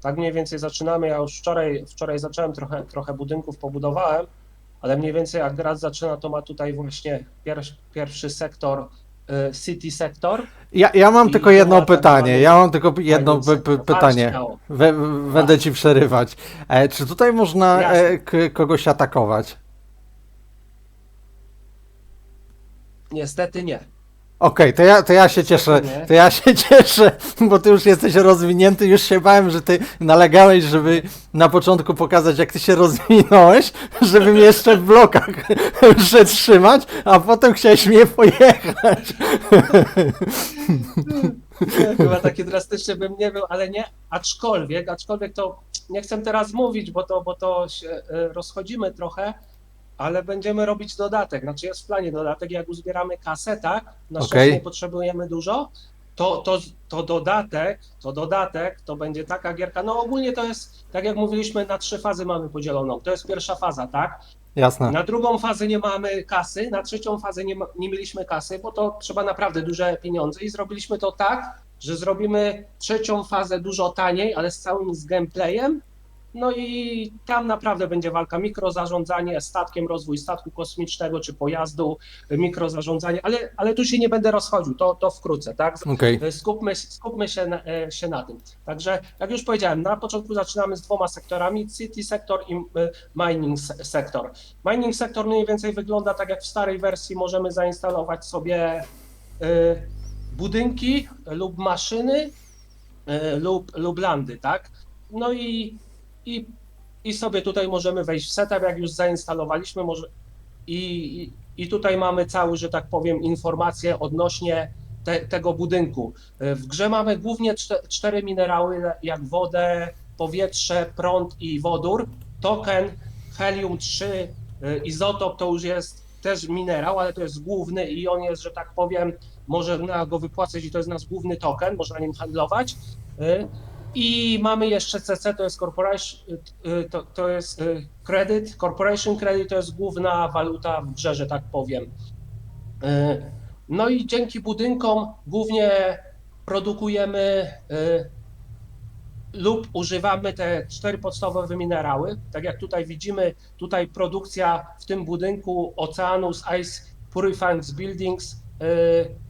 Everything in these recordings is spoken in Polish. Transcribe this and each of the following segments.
Tak mniej więcej zaczynamy. Ja już wczoraj, wczoraj zacząłem trochę, trochę budynków pobudowałem, ale mniej więcej jak grad zaczyna, to ma tutaj właśnie pierwszy, pierwszy sektor, y, city sektor. Ja, ja mam I tylko jedno tak pytanie. Ja mam tylko jedno pytanie. We, będę ci przerywać. E, czy tutaj można e, kogoś atakować? Niestety nie. Okej, to, ja, to ja się cieszę, nie. to ja się cieszę, bo ty już jesteś rozwinięty, już się bałem, że ty nalegałeś, żeby na początku pokazać, jak ty się rozwinąłeś, żeby mnie jeszcze w blokach przetrzymać, a potem chciałeś mnie pojechać. Chyba takie drastyczne bym nie był, ale nie, aczkolwiek, aczkolwiek to nie chcę teraz mówić, bo to, bo to się e, rozchodzimy trochę, ale będziemy robić dodatek, znaczy jest w planie dodatek, jak uzbieramy kasę, tak, na szczęście Okej. nie potrzebujemy dużo, to, to, to dodatek, to dodatek, to będzie taka gierka, no ogólnie to jest, tak jak mówiliśmy, na trzy fazy mamy podzieloną, to jest pierwsza faza, tak, Jasne. na drugą fazę nie mamy kasy, na trzecią fazę nie, ma, nie mieliśmy kasy, bo to trzeba naprawdę duże pieniądze i zrobiliśmy to tak, że zrobimy trzecią fazę dużo taniej, ale z całym z gameplayem. No i tam naprawdę będzie walka mikrozarządzanie statkiem, rozwój statku kosmicznego czy pojazdu, mikrozarządzanie, ale, ale tu się nie będę rozchodził, to, to wkrótce, tak? Okej. Skupmy, skupmy się, na, e, się na tym. Także, jak już powiedziałem, na początku zaczynamy z dwoma sektorami: City sektor i e, Mining se- sektor. Mining sektor mniej więcej wygląda tak jak w starej wersji. Możemy zainstalować sobie e, budynki lub maszyny lub, lub landy, tak? No i, i, i sobie tutaj możemy wejść w setup, jak już zainstalowaliśmy, może i, i, tutaj mamy cały, że tak powiem, informacje odnośnie te, tego budynku. W grze mamy głównie czte, cztery minerały, jak wodę, powietrze, prąd i wodór. Token, helium-3, y, izotop to już jest też minerał, ale to jest główny i on jest, że tak powiem, można go wypłacać i to jest nasz główny token, można nim handlować. Y, I mamy jeszcze CC, to jest corporation, y, to, to jest y, credit, corporation credit to jest główna waluta w że tak powiem. Y, No i dzięki budynkom głównie produkujemy y, lub używamy te cztery podstawowe minerały. Tak jak tutaj widzimy, tutaj produkcja w tym budynku Oceanus Ice Purifying Buildings y,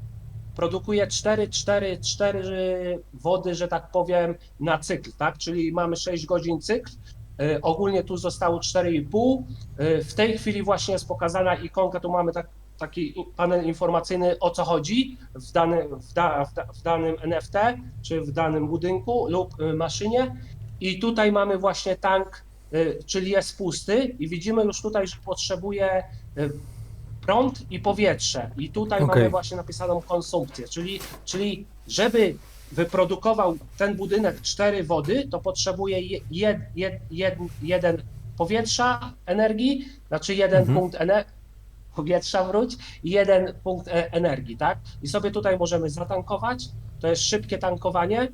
produkuje 4, 4, 4 wody, że tak powiem, na cykl, tak? Czyli mamy 6 godzin cykl. Y, Ogólnie tu zostało 4,5. Y, W tej chwili właśnie jest pokazana ikonka, tu mamy tak, taki panel informacyjny o co chodzi w, dany, w, da, w, da, w danym NFT, czy w danym budynku lub y, maszynie. I tutaj mamy właśnie tank, czyli jest pusty i widzimy już tutaj, że potrzebuje prąd i powietrze. I tutaj Okej. mamy właśnie napisaną konsumpcję, czyli, czyli żeby wyprodukował ten budynek cztery wody, to potrzebuje je- jed, jed, jed, jeden powietrza, energii, znaczy jeden Mhm. punkt energii, powietrza wróć i jeden punkt e, energii, tak? I sobie tutaj możemy zatankować, to jest szybkie tankowanie,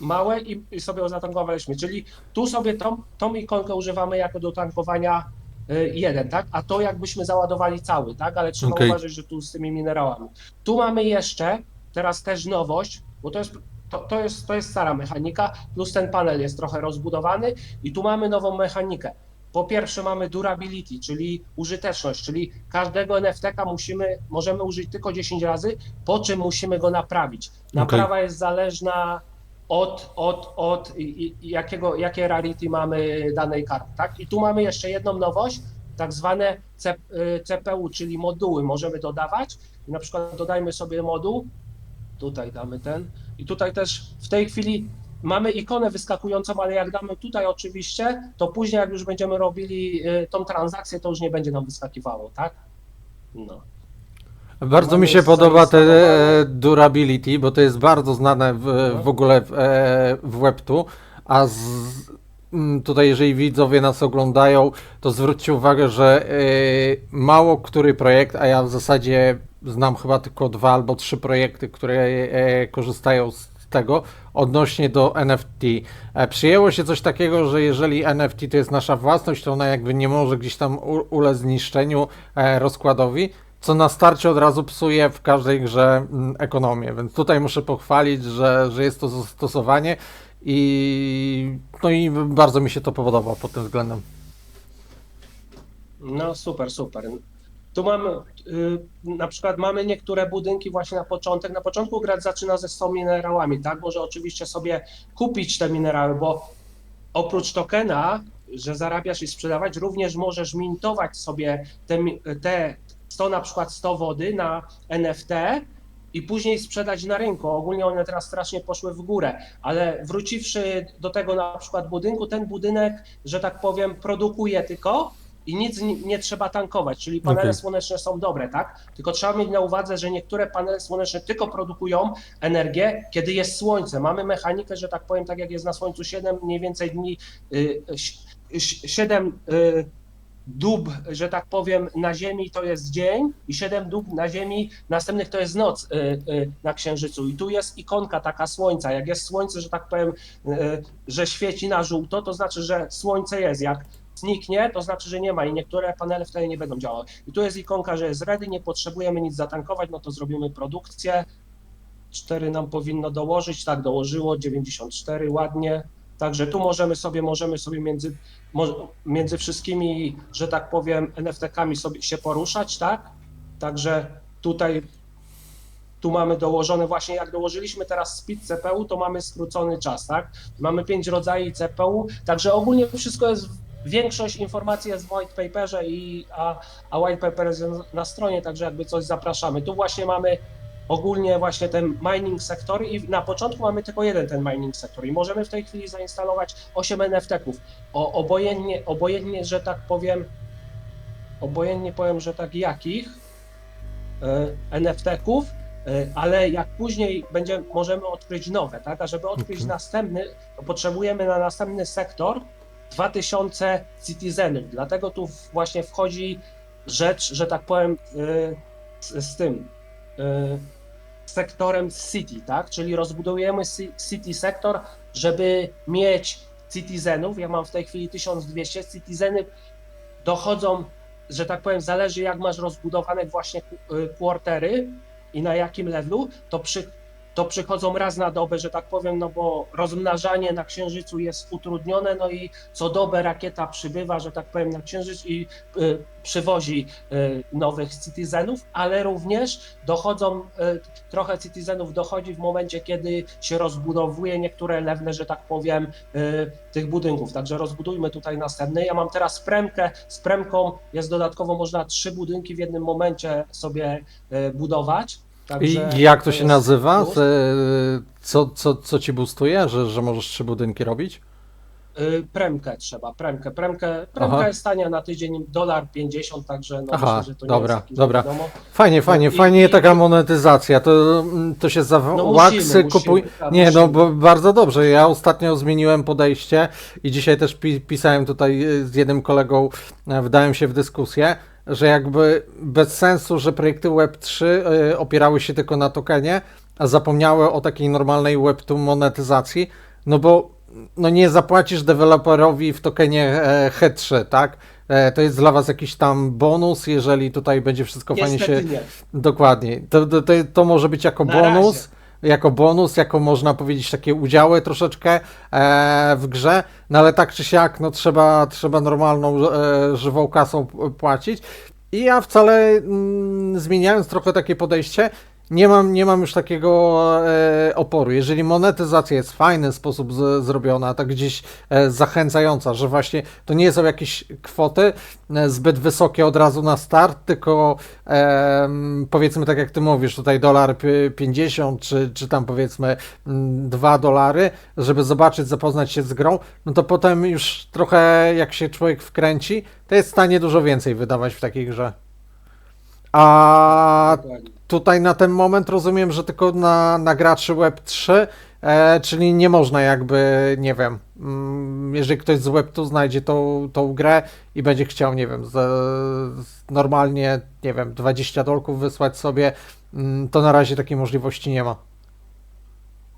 małe i, i sobie zatankowaliśmy, czyli tu sobie tą, tą ikonkę używamy jako do tankowania jeden, tak? A to jakbyśmy załadowali cały, tak? Ale trzeba Okej. uważać, że tu z tymi minerałami. Tu mamy jeszcze, teraz też nowość, bo to jest, to, to, jest, to jest stara mechanika, plus ten panel jest trochę rozbudowany i tu mamy nową mechanikę. Po pierwsze mamy durability, czyli użyteczność, czyli każdego NFT-ka musimy, możemy użyć tylko 10 razy, po czym musimy go naprawić. Naprawa jest zależna od, od, od jakiego, jakie rarity mamy danej karty, tak? I tu mamy jeszcze jedną nowość, tak zwane C, y, CPU, czyli moduły możemy dodawać. I na przykład dodajmy sobie moduł, tutaj damy ten i tutaj też w tej chwili mamy ikonę wyskakującą, ale jak damy tutaj oczywiście, to później jak już będziemy robili y, tą transakcję, to już nie będzie nam wyskakiwało, tak? No. Bardzo mi się podoba te e, durability, bo to jest bardzo znane w, w ogóle w, e, w Web2, a z, mm, tutaj jeżeli widzowie nas oglądają, to zwróćcie uwagę, że e, mało który projekt, a ja w zasadzie znam chyba tylko dwa albo trzy projekty, które e, korzystają z tego odnośnie do NFT. E, Przyjęło się coś takiego, że jeżeli NFT to jest nasza własność, to ona jakby nie może gdzieś tam u- ulec zniszczeniu, e, rozkładowi, co na starcie od razu psuje w każdej grze mm, ekonomię. Więc tutaj muszę pochwalić, że, że jest to zastosowanie i no i bardzo mi się to podoba pod tym względem. No super, super. Tu mamy, y, na przykład mamy niektóre budynki właśnie na początek. Na początku grać zaczyna ze 100 minerałami, tak? Może oczywiście sobie kupić te minerały, bo oprócz tokena, że zarabiasz i sprzedawać, również możesz mintować sobie te, te 100 na przykład 100 wody na NFT i później sprzedać na rynku. Ogólnie one teraz strasznie poszły w górę, ale wróciwszy do tego na przykład budynku, ten budynek, że tak powiem, produkuje tylko i nic nie, trzeba tankować, czyli panele Okej. słoneczne są dobre, tak? Tylko trzeba mieć na uwadze, że niektóre panele słoneczne tylko produkują energię, kiedy jest słońce. Mamy mechanikę, że tak powiem, tak jak jest na słońcu 7 mniej więcej dni, y, 7 y, dób, że tak powiem, na Ziemi to jest dzień i 7 dób na Ziemi następnych to jest noc y, y, na Księżycu. I tu jest ikonka taka słońca. Jak jest słońce, że tak powiem, y, że świeci na żółto, to znaczy, że słońce jest. Jak zniknie, to znaczy, że nie ma i niektóre panele wtedy nie będą działały. I tu jest ikonka, że jest ready, nie potrzebujemy nic zatankować, no to zrobimy produkcję. 4 nam powinno dołożyć, tak dołożyło, 94 ładnie. Także tu możemy sobie, możemy sobie między, między wszystkimi, że tak powiem, NFT-kami sobie się poruszać, tak? Także tutaj tu mamy dołożone właśnie, jak dołożyliśmy teraz speed CPU, to mamy skrócony czas, tak? Mamy pięć rodzajów CPU, także ogólnie wszystko jest, większość informacji jest w white paperze, i, a, a white paper jest na stronie, także jakby coś zapraszamy. Tu właśnie mamy ogólnie właśnie ten mining sektor i na początku mamy tylko jeden ten mining sektor i możemy w tej chwili zainstalować 8 NFT-ków. O, obojętnie, obojętnie, że tak powiem, obojętnie powiem, że tak jakich e, NFT-ków, e, ale jak później będziemy, możemy odkryć nowe, tak? A żeby odkryć Mhm. następny, to potrzebujemy na następny sektor 2000 citizenów. Dlatego tu właśnie wchodzi rzecz, że tak powiem, e, z, z tym sektorem City, tak? Czyli rozbudujemy ci- City sektor, żeby mieć citizenów. Ja mam w tej chwili 1200 citizenów. Dochodzą, że tak powiem, zależy jak masz rozbudowane właśnie y, quartery i na jakim levelu, to przy to przychodzą raz na dobę, że tak powiem, no bo rozmnażanie na Księżycu jest utrudnione, no i co dobę rakieta przybywa, że tak powiem, na Księżyc i y, przywozi y, nowych citizenów, ale również dochodzą, y, trochę citizenów dochodzi w momencie, kiedy się rozbudowuje niektóre lewle, że tak powiem, y, tych budynków. Także rozbudujmy tutaj następny. Ja mam teraz premkę, z premką jest dodatkowo można trzy budynki w jednym momencie sobie y, budować. Także I jak to się jest nazywa? plus. Co, co, co ci boostuje, że, że możesz trzy budynki robić? Y, Premkę trzeba, premkę. Premkę, premka Aha. jest tania na tydzień, dolar 50, także no Aha, myślę, że to dobra, nie jest dobra. wiadomo. Fajnie, fajnie, i- fajnie i- taka monetyzacja. To, mm, to się za No musimy, kupuj. musimy, tak, Nie, no musimy. bo bardzo dobrze. Ja ostatnio zmieniłem podejście i dzisiaj też pi pisałem tutaj y, z jednym kolegą, e, wdałem się w dyskusję, że jakby bez sensu, że projekty Web3 y, opierały się tylko na tokenie, a zapomniały o takiej normalnej Web2 monetyzacji, no bo no nie zapłacisz deweloperowi w tokenie e, H3, tak? E, to jest dla was jakiś tam bonus, jeżeli tutaj będzie wszystko fajnie się Niestety nie. Dokładnie. To, to, to, może być jako Na bonus. Jako bonus, jako można powiedzieć takie udziały troszeczkę e, w grze, no ale tak czy siak, no trzeba, trzeba normalną e, żywą kasą płacić. I ja wcale mm, zmieniając trochę takie podejście, nie mam, nie mam już takiego e, oporu. Jeżeli monetyzacja jest w fajny sposób z, zrobiona, tak gdzieś e, zachęcająca, że właśnie to nie są jakieś kwoty e, zbyt wysokie od razu na start, tylko em, powiedzmy tak jak ty mówisz, tutaj dolar pi- 50 czy, czy tam powiedzmy 2 dolary, żeby zobaczyć, zapoznać się z grą, no to potem już trochę jak się człowiek wkręci, to jest w stanie dużo więcej wydawać w takiej grze. A. tutaj na ten moment rozumiem, że tylko na, na graczy Web3, e, czyli nie można jakby, nie wiem, mm, jeżeli ktoś z Web2 znajdzie tą, tą grę i będzie chciał, nie wiem, z, z normalnie, nie wiem, 20 dolków wysłać sobie, mm, to na razie takiej możliwości nie ma.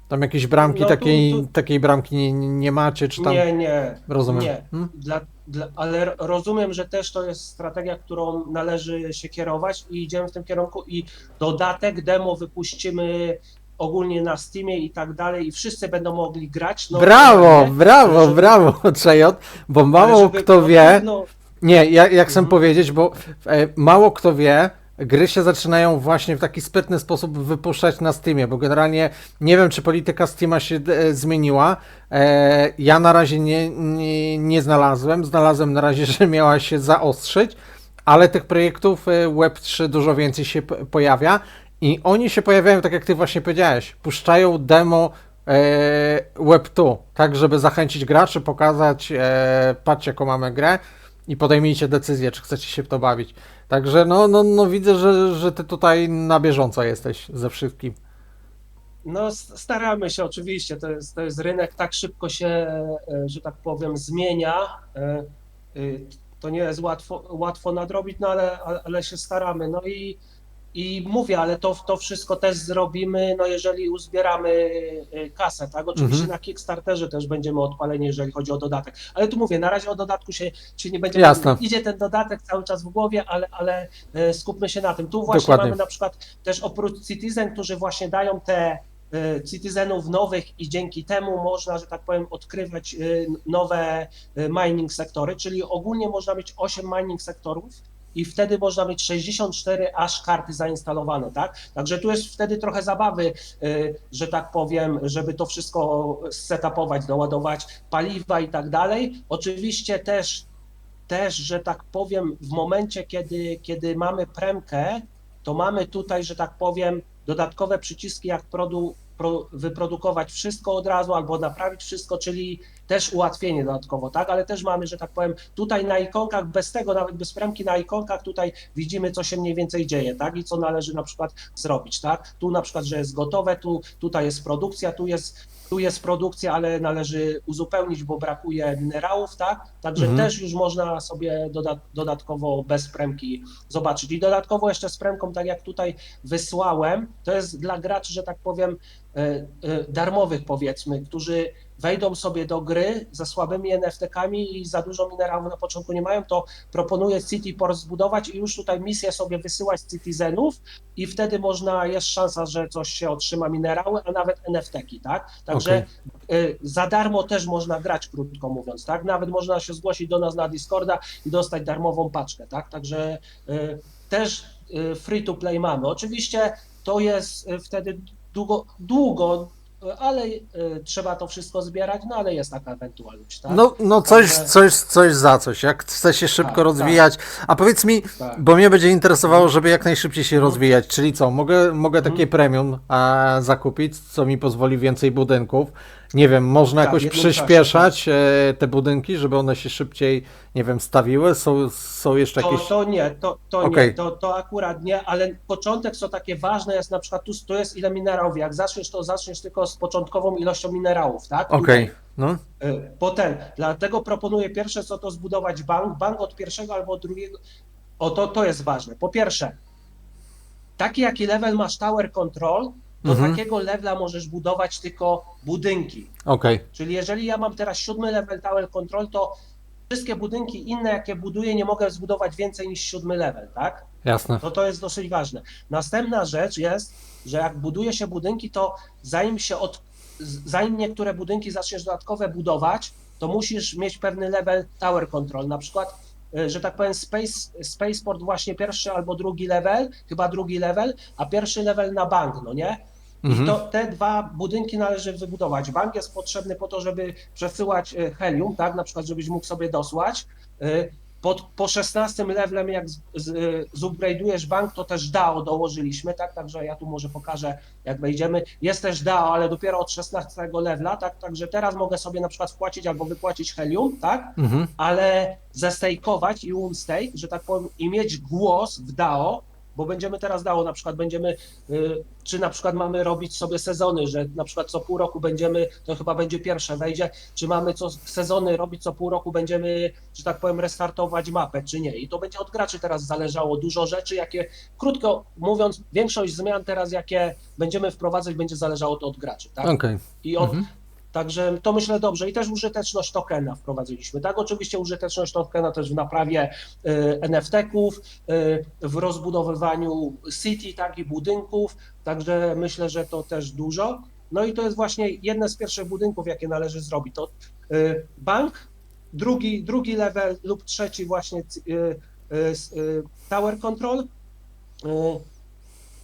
Tam jakieś bramki, No tu- takiej, tu- takiej bramki nie, nie macie, czy tam... Nie, nie. Rozumiem. Nie. Hmm? Dla, dla, ale ro- rozumiem, że też to jest strategia, którą należy się kierować i idziemy w tym kierunku i dodatek demo wypuścimy ogólnie na Steamie i tak dalej i wszyscy będą mogli grać. No, Brawo, nie? brawo, żeby- brawo, Czejot, bo ale mało żeby kto wie, pewno- nie, ja, ja chcę Mhm. powiedzieć, bo e, mało kto wie, gry się zaczynają właśnie w taki sprytny sposób wypuszczać na Steamie, bo generalnie nie wiem, czy polityka Steama się e, zmieniła. E, ja na razie nie, nie, nie znalazłem, znalazłem na razie, że miała się zaostrzyć, ale tych projektów e, Web3 dużo więcej się pojawia i oni się pojawiają, tak jak ty właśnie powiedziałeś, puszczają demo e, Web2, tak żeby zachęcić graczy, pokazać, e, patrzcie jaką mamy grę i podejmijcie decyzję, czy chcecie się w to bawić. Także no, no, no widzę, że, że ty tutaj na bieżąco jesteś ze wszystkim. No, staramy się oczywiście. To jest, to jest rynek, tak szybko się, e, że tak powiem, zmienia. E, To nie jest łatwo, łatwo nadrobić, no ale, ale się staramy. No i, i mówię, ale to, to wszystko też zrobimy, no jeżeli uzbieramy e, kasę, tak? Oczywiście Mhm. na Kickstarterze też będziemy odpaleni, jeżeli chodzi o dodatek. Ale tu mówię, na razie o dodatku się, się nie będzie. Jasne. Idzie ten dodatek cały czas w głowie, ale, ale e, skupmy się na tym. Tu właśnie Dokładnie. mamy na przykład też oprócz Citizen, którzy właśnie dają te e, Citizenów nowych i dzięki temu można, że tak powiem, odkrywać nowe mining sektory, czyli ogólnie można mieć 8 mining sektorów i wtedy można mieć 64 aż karty zainstalowane, tak? Także tu jest wtedy trochę zabawy, e, że tak powiem, żeby to wszystko setupować, doładować paliwa i tak dalej. Oczywiście też też, że tak powiem, w momencie, kiedy, kiedy mamy premkę, to mamy tutaj, że tak powiem, dodatkowe przyciski, jak produ, pro, wyprodukować wszystko od razu albo naprawić wszystko, czyli też ułatwienie dodatkowo, tak? Ale też mamy, że tak powiem, tutaj na ikonkach, bez tego, nawet bez premki na ikonkach, tutaj widzimy, co się mniej więcej dzieje, tak? I co należy na przykład zrobić, tak? Tu na przykład, że jest gotowe, tu tutaj jest produkcja, tu jest tu jest produkcja, ale należy uzupełnić, bo brakuje minerałów, tak? Także Mhm. też już można sobie doda dodatkowo bez premki zobaczyć. I dodatkowo jeszcze z premką, tak jak tutaj wysłałem, to jest dla graczy, że tak powiem, darmowych powiedzmy, którzy wejdą sobie do gry ze słabymi NFT-kami i za dużo minerałów na początku nie mają, to proponuję City Port zbudować i już tutaj misję sobie wysyłać z Citizenów i wtedy można, jest szansa, że coś się otrzyma minerały, a nawet NFT-ki, tak? Także y, za darmo też można grać, krótko mówiąc, tak? Nawet można się zgłosić do nas na Discorda i dostać darmową paczkę, tak? Także też free to play mamy. Oczywiście to jest wtedy długo, długo, ale y, trzeba to wszystko zbierać, no ale jest taka ewentualność, tak? No, no coś, Także- coś, coś za coś, jak chce się szybko Tak, rozwijać. A powiedz mi, Tak. bo mnie będzie interesowało, żeby jak najszybciej się rozwijać, czyli co, mogę, mogę Mhm. takie premium a, zakupić, co mi pozwoli więcej budynków. Nie wiem, można Tak, jakoś jednym czasie, przyspieszać e, te budynki, żeby one się szybciej, nie wiem, stawiły? Są, są jeszcze To, jakieś... to nie, to, to Okej. nie, to, to akurat nie, ale początek co takie ważne jest na przykład tu, tu jest ile minerałów, jak zaczniesz to zaczniesz tylko z początkową ilością minerałów, tak? Okej, no. Tutaj, y, Potem, dlatego proponuję pierwsze co to zbudować bank, bank od pierwszego albo od drugiego, o to, to jest ważne. Po pierwsze, taki jaki level masz tower control, do Mhm. takiego levela możesz budować tylko budynki. Okej, Czyli jeżeli ja mam teraz siódmy level Tower Control, to wszystkie budynki inne, jakie buduję, nie mogę zbudować więcej niż siódmy level, tak? jasne. No to jest dosyć ważne. Następna rzecz jest, że jak buduje się budynki, to zanim się od, zanim niektóre budynki zaczniesz dodatkowe budować, to musisz mieć pewny level Tower Control. Na przykład, y, że tak powiem, Space, Spaceport właśnie pierwszy albo drugi level, chyba drugi level, a pierwszy level na bank, no nie? I Mhm. to te dwa budynki należy wybudować. Bank jest potrzebny po to, żeby przesyłać e, helium, tak, na przykład żebyś mógł sobie dosłać. E, Pod, po 16 levelem, jak e, zupgrade'ujesz bank, to też DAO dołożyliśmy, tak, także ja tu może pokażę, jak wejdziemy. Jest też DAO, ale dopiero od 16 levela, tak, także teraz mogę sobie na przykład wpłacić albo wypłacić helium, tak, Mhm. ale zestejkować i unstake, że tak powiem, i mieć głos w DAO, bo będziemy teraz DAO, na przykład będziemy, y, czy na przykład mamy robić sobie sezony, że na przykład co pół roku będziemy, to chyba będzie pierwsze wejdzie, czy mamy co sezony robić co pół roku, będziemy, że tak powiem, restartować mapę, czy nie. I to będzie od graczy teraz zależało dużo rzeczy, jakie, krótko mówiąc, większość zmian teraz, jakie będziemy wprowadzać, będzie zależało to od graczy, tak? Okej. I od, Mhm. Także to myślę dobrze i też użyteczność tokena wprowadziliśmy. Tak, oczywiście użyteczność tokena też w naprawie y, NFT-ków, y, w rozbudowywaniu city, tak i budynków, także myślę, że to też dużo. No i to jest właśnie jedne z pierwszych budynków, jakie należy zrobić. To y, bank, drugi, drugi level lub trzeci właśnie tower control,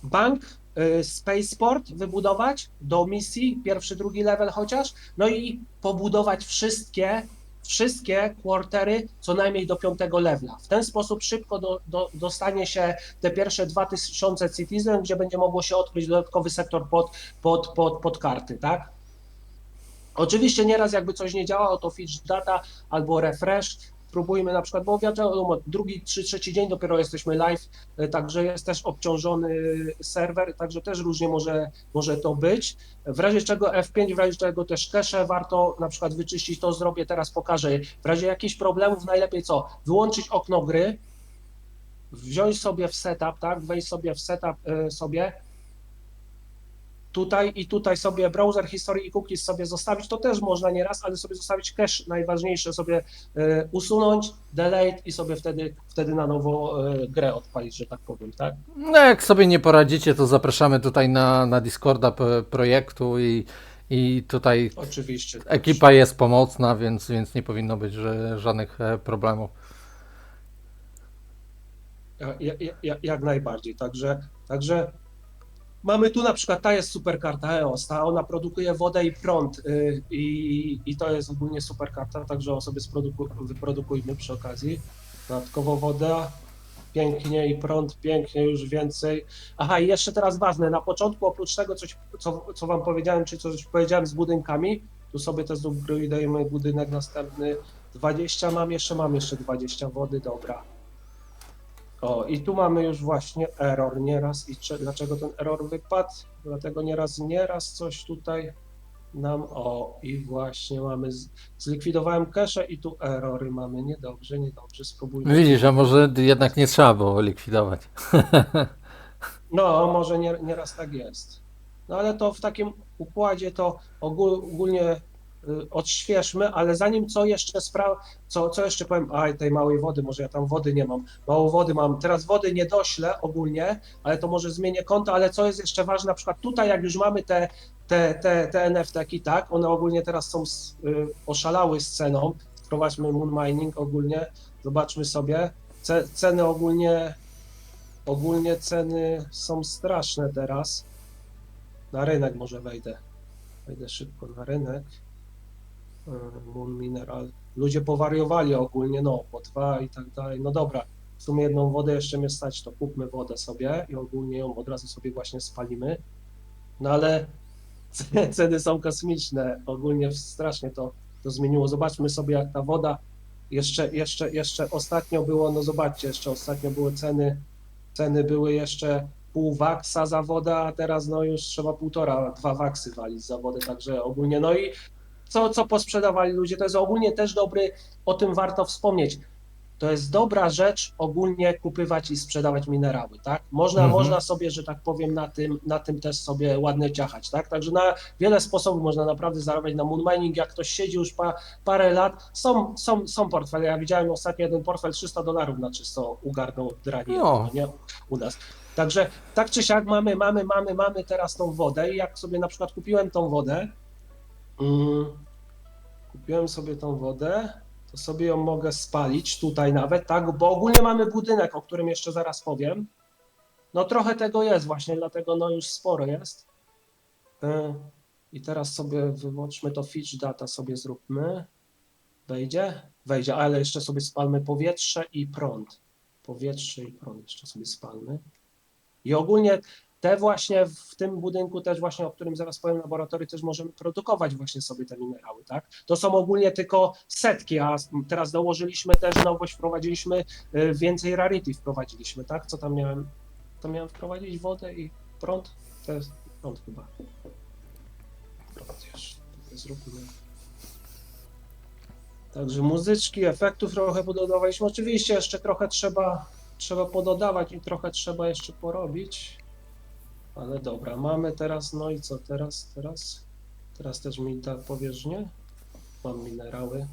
bank, spaceport wybudować do misji, pierwszy, drugi level chociaż, no i pobudować wszystkie, wszystkie quartery co najmniej do piątego levela. W ten sposób szybko do, do, dostanie się te pierwsze 2000 citizen, gdzie będzie mogło się odkryć dodatkowy sektor pod, pod, pod, pod karty, tak? Oczywiście nieraz jakby coś nie działało, to fetch data albo refresh, spróbujmy na przykład, bo wiadomo, drugi czy trzeci dzień dopiero jesteśmy live, e, także jest też obciążony serwer, także też różnie może, może to być. W razie czego F5, w razie czego też cache warto na przykład wyczyścić, to zrobię, teraz pokażę. W razie jakichś problemów najlepiej co? Wyłączyć okno gry, wziąć sobie w setup, tak, wejść sobie w setup e, sobie, tutaj i tutaj sobie browser historii i cookies sobie zostawić, to też można nieraz, ale sobie zostawić cache najważniejsze sobie e, usunąć, delete i sobie wtedy, wtedy na nowo e, grę odpalić, że tak powiem, tak? No jak sobie nie poradzicie, to zapraszamy tutaj na, na Discorda projektu i, i tutaj Oczywiście. ekipa jest pomocna, więc, więc nie powinno być że, żadnych e, problemów. Ja, ja, ja, jak najbardziej. Także, także mamy tu na przykład, ta jest super karta EOS, ta ona produkuje wodę i prąd y, i, i to jest ogólnie super karta, także sobie sproduku, wyprodukujmy przy okazji. Dodatkowo woda, pięknie i prąd, pięknie, już więcej. Aha, i jeszcze teraz ważne, na początku oprócz tego, coś, co, co wam powiedziałem, czy coś powiedziałem z budynkami, tu sobie też dajemy budynek następny, 20 mam jeszcze, mam jeszcze 20 wody, dobra. O, i tu mamy już właśnie error nieraz. I cze- dlaczego ten error wypadł? Dlatego nieraz, nieraz coś tutaj nam. O, i właśnie mamy. Z, zlikwidowałem cache i tu errory mamy. Niedobrze, niedobrze. Spróbujmy. Widzisz, a może jednak nie trzeba było likwidować. No, może nie, nieraz tak jest. No ale to w takim układzie to ogól, ogólnie odświeżmy, ale zanim co jeszcze spra- co, co jeszcze powiem, aj tej małej wody, może ja tam wody nie mam, mało wody mam, teraz wody nie doślę ogólnie, ale to może zmienię konto, ale co jest jeszcze ważne, na przykład tutaj jak już mamy te, te, te, te NFT-ki, tak, one ogólnie teraz są z, y, oszalały z ceną, wprowadźmy moon mining ogólnie, zobaczmy sobie, Ce, ceny ogólnie Ogólnie ceny są straszne teraz. Na rynek może wejdę. Wejdę szybko na rynek. E, Moon Mineral. Ludzie powariowali ogólnie, no, po dwa i tak dalej. No dobra, w sumie jedną wodę jeszcze mnie stać, to kupmy wodę sobie i ogólnie ją od razu sobie właśnie spalimy. No ale ce- ceny są kosmiczne. Ogólnie strasznie to, to zmieniło. Zobaczmy sobie, jak ta woda. Jeszcze, jeszcze, jeszcze ostatnio było, no zobaczcie, jeszcze ostatnio były ceny ceny były jeszcze pół waksa za wodę, a teraz no już trzeba półtora, dwa waksy walić za wodę, także ogólnie, no i co, co posprzedawali ludzie, to jest ogólnie też dobry, o tym warto wspomnieć, to jest dobra rzecz ogólnie kupywać i sprzedawać minerały, tak? Można, Mhm. można sobie, że tak powiem, na tym, na tym też sobie ładnie ciachać, tak? Także na wiele sposobów można naprawdę zarabiać na moon mining, jak ktoś siedzi już pa, parę lat, są, są, są portfele, ja widziałem ostatnio jeden portfel 300 dolarów na czysto ugarnął dranie, No. nie? U nas. Także tak czy siak mamy, mamy, mamy, mamy teraz tą wodę i jak sobie na przykład kupiłem tą wodę, kupiłem sobie tą wodę, to sobie ją mogę spalić tutaj nawet, tak, bo ogólnie mamy budynek, o którym jeszcze zaraz powiem. No trochę tego jest właśnie, dlatego no już sporo jest. Y, I teraz sobie wyłączmy to fetch data sobie zróbmy. Wejdzie? Wejdzie, ale jeszcze sobie spalmy powietrze i prąd. Powietrze i prąd jeszcze sobie spalmy. I ogólnie te właśnie w tym budynku też właśnie, o którym zaraz powiem, laboratorii też możemy produkować właśnie sobie te minerały, tak? To są ogólnie tylko setki, a teraz dołożyliśmy też nowość, wprowadziliśmy y, więcej rarity wprowadziliśmy, tak? Co tam miałem? To miałem wprowadzić wodę i prąd? To jest prąd chyba. Prąd już. Zróbmy. Także muzyczki, efektów trochę pododawaliśmy. Oczywiście jeszcze trochę trzeba, trzeba pododawać i trochę trzeba jeszcze porobić. Ale dobra, mamy teraz, no i co teraz, teraz? Teraz też mi da powiesz, nie? Mam minerały.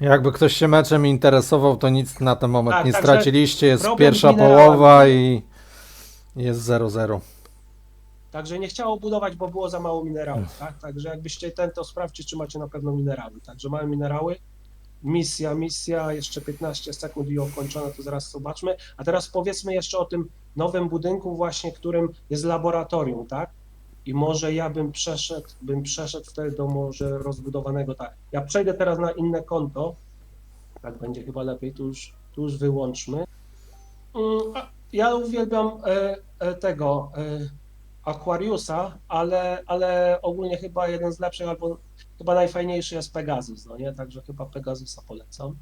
Jakby ktoś się meczem interesował, to nic na ten moment Tak, nie także straciliście. Jest problem z pierwsza minerałami. połowa i jest 0-0. Także nie chciało budować, bo było za mało minerałów, tak? Także jakbyście ten, to sprawdźcie, czy macie na pewno minerały. Także mamy minerały. Misja, misja, jeszcze 15 sekund i ukończona, to zaraz zobaczmy. A teraz powiedzmy jeszcze o tym nowym budynku właśnie, którym jest laboratorium, tak? I może ja bym przeszedł, bym przeszedł wtedy do może rozbudowanego, tak. Ja przejdę teraz na inne konto, tak będzie chyba lepiej, tu już, tu już wyłączmy. Mm, Ja uwielbiam e, e, tego e, Aquariusa, ale, ale ogólnie chyba jeden z lepszych, albo chyba najfajniejszy jest Pegasus, no nie? Także chyba Pegasusa polecam.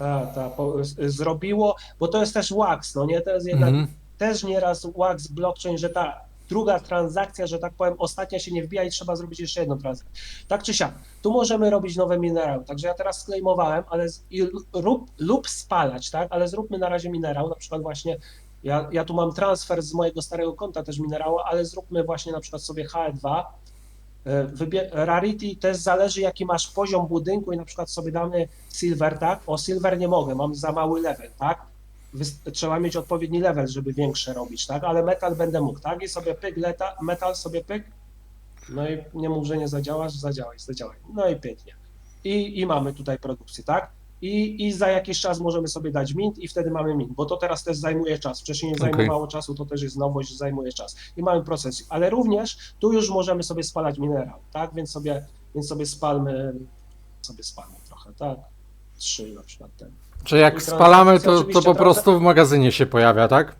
Tak, tak, po- z- zrobiło, bo to jest też wax, no nie? To jest jednak Mhm. też nieraz wax blockchain, że ta druga transakcja, że tak powiem, ostatnia się nie wbija i trzeba zrobić jeszcze jedną transakcję. Tak czy siak, tu możemy robić nowe minerały. Także ja teraz sklejmowałem, ale z, i lub, lub spalać, tak? Ale zróbmy na razie minerał, na przykład właśnie ja, ja tu mam transfer z mojego starego konta też minerału, ale zróbmy właśnie na przykład sobie HE2. E, rarity też zależy jaki masz poziom budynku i na przykład sobie damy silver, tak? O silver nie mogę, mam za mały level, tak? Trzeba mieć odpowiedni level, żeby większe robić, tak? Ale metal będę mógł, tak? I sobie pyk, leta, metal sobie pyk. No i nie mów, że nie zadziałasz, zadziałaj, zadziałaj. No i pięknie. I, i mamy tutaj produkcję, tak? I, I za jakiś czas możemy sobie dać mint i wtedy mamy mint, bo to teraz też zajmuje czas. Wcześniej nie Okej. zajmowało czasu, to też jest nowość, zajmuje czas. I mamy proces. Ale również tu już możemy sobie spalać minerał, tak? Więc sobie, więc sobie spalmy, sobie spalmy trochę, tak? Trzy na przykład ten. Czy jak spalamy, to, to po prostu w magazynie się pojawia, tak?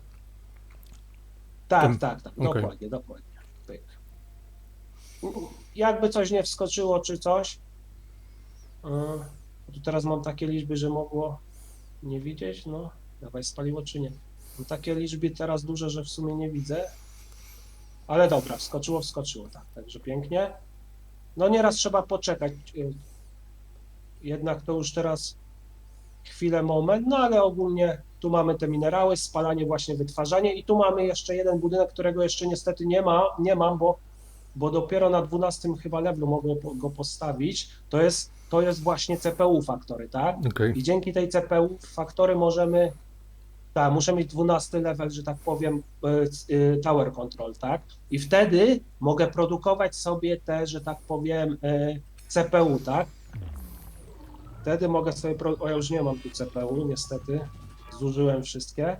Tak, Tym- tak, tak, okej. dokładnie, dokładnie. Pyk. Jakby coś nie wskoczyło, czy coś. Yy, Tu teraz mam takie liczby, że mogło nie widzieć, no. Dawaj, spaliło czy nie. Mam takie liczby teraz duże, że w sumie nie widzę. Ale dobra, wskoczyło, wskoczyło, tak, także pięknie. No nieraz trzeba poczekać. yy, Jednak to już teraz chwilę, moment, no ale ogólnie tu mamy te minerały, spalanie, właśnie wytwarzanie i tu mamy jeszcze jeden budynek, którego jeszcze niestety nie ma, nie mam, bo, bo dopiero na 12 chyba levelu mogę po- go postawić. To jest, to jest właśnie CPU faktory, tak? Okej. I dzięki tej CPU faktory możemy, tak, muszę mieć 12 level, że tak powiem, y, y, tower control, tak? I wtedy mogę produkować sobie te, że tak powiem, y, CPU, tak? Wtedy mogę sobie, o ja już nie mam tu CPU, niestety, zużyłem wszystkie.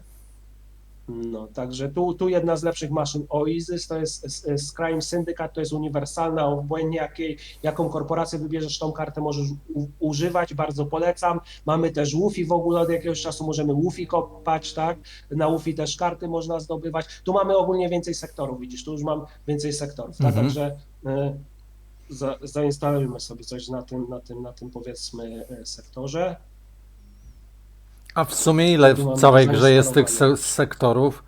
No, także tu, tu jedna z lepszych maszyn Oasis, to jest Scrime Syndicate, to jest uniwersalna, obojętnie jakiej, jaką korporację wybierzesz, tą kartę możesz u, używać, bardzo polecam. Mamy też Wi-Fi w ogóle, od jakiegoś czasu możemy Wi-Fi kopać, tak? Na Wi-Fi też karty można zdobywać. Tu mamy ogólnie więcej sektorów, widzisz, tu już mam więcej sektorów, tak? Mhm. Także y, za, zainstalujmy sobie coś na tym, na tym, na tym powiedzmy y, sektorze. A w sumie ile w całej grze jest tych se sektorów?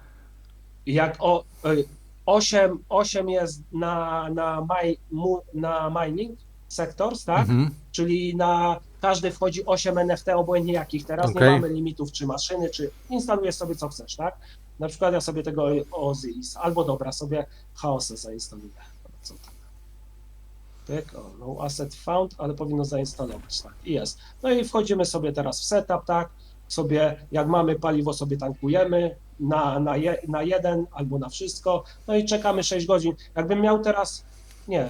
jak o, y, 8, 8 jest na, na, mi, mu, na mining sectors, tak? Mhm. Czyli na każdy wchodzi 8 NFT, obojętnie jakich teraz. Okej. Nie mamy limitów, czy maszyny, czy instalujesz sobie co chcesz, tak? Na przykład ja sobie tego Ozys, albo dobra, sobie Chaosę zainstaluję. Co tam? Pyk, o, no asset found, ale powinno zainstalować, tak, i jest. No i wchodzimy sobie teraz w setup, tak, sobie jak mamy paliwo sobie tankujemy na, na, je, na jeden albo na wszystko, no i czekamy 6 godzin. Jakbym miał teraz, nie,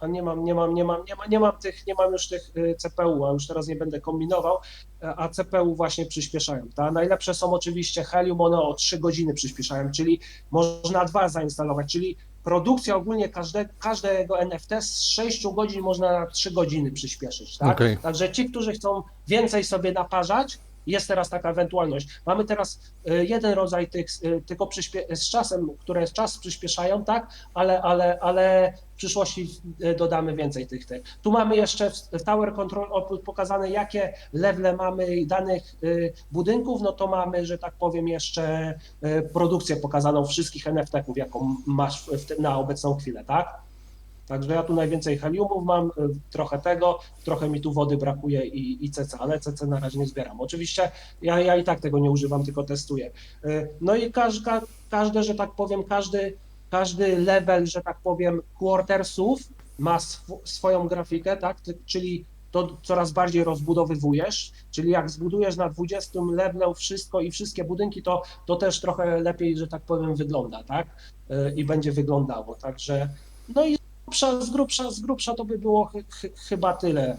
a nie mam, nie mam, nie mam, nie mam, nie mam tych, nie mam już tych y, CPU, a już teraz nie będę kombinował, e, a CPU właśnie przyspieszają, tak. Najlepsze są oczywiście Helium, one o 3 godziny przyspieszają, czyli można dwa zainstalować, czyli produkcja ogólnie każde, każdego NFT z 6 godzin można na 3 godziny przyspieszyć, tak? Okej. Także ci, którzy chcą więcej sobie naparzać, jest teraz taka ewentualność. Mamy teraz y, jeden rodzaj tych, y, tylko z czasem, które czas przyspieszają, tak, ale, ale, ale w przyszłości y, dodamy więcej tych, tych. Tu mamy jeszcze w Tower Control pokazane, jakie levele mamy danych budynków, no to mamy, że tak powiem, jeszcze produkcję pokazaną wszystkich NFT-ków, jaką masz w, na obecną chwilę, tak? Także ja tu najwięcej heliumów mam, y, trochę tego, trochę mi tu wody brakuje i, i CC, ale CC na razie nie zbieram. Oczywiście ja, ja i tak tego nie używam, tylko testuję. Y, No i każda, każde, że tak powiem, każdy, każdy level, że tak powiem, quartersów ma sw- swoją grafikę, tak? Czyli to coraz bardziej rozbudowywujesz, czyli jak zbudujesz na 20 levelu wszystko i wszystkie budynki, to, to też trochę lepiej, że tak powiem, wygląda, tak? Y, I będzie wyglądało, także no i grubsza, z grubsza, z grubsza to by było ch- ch- chyba tyle.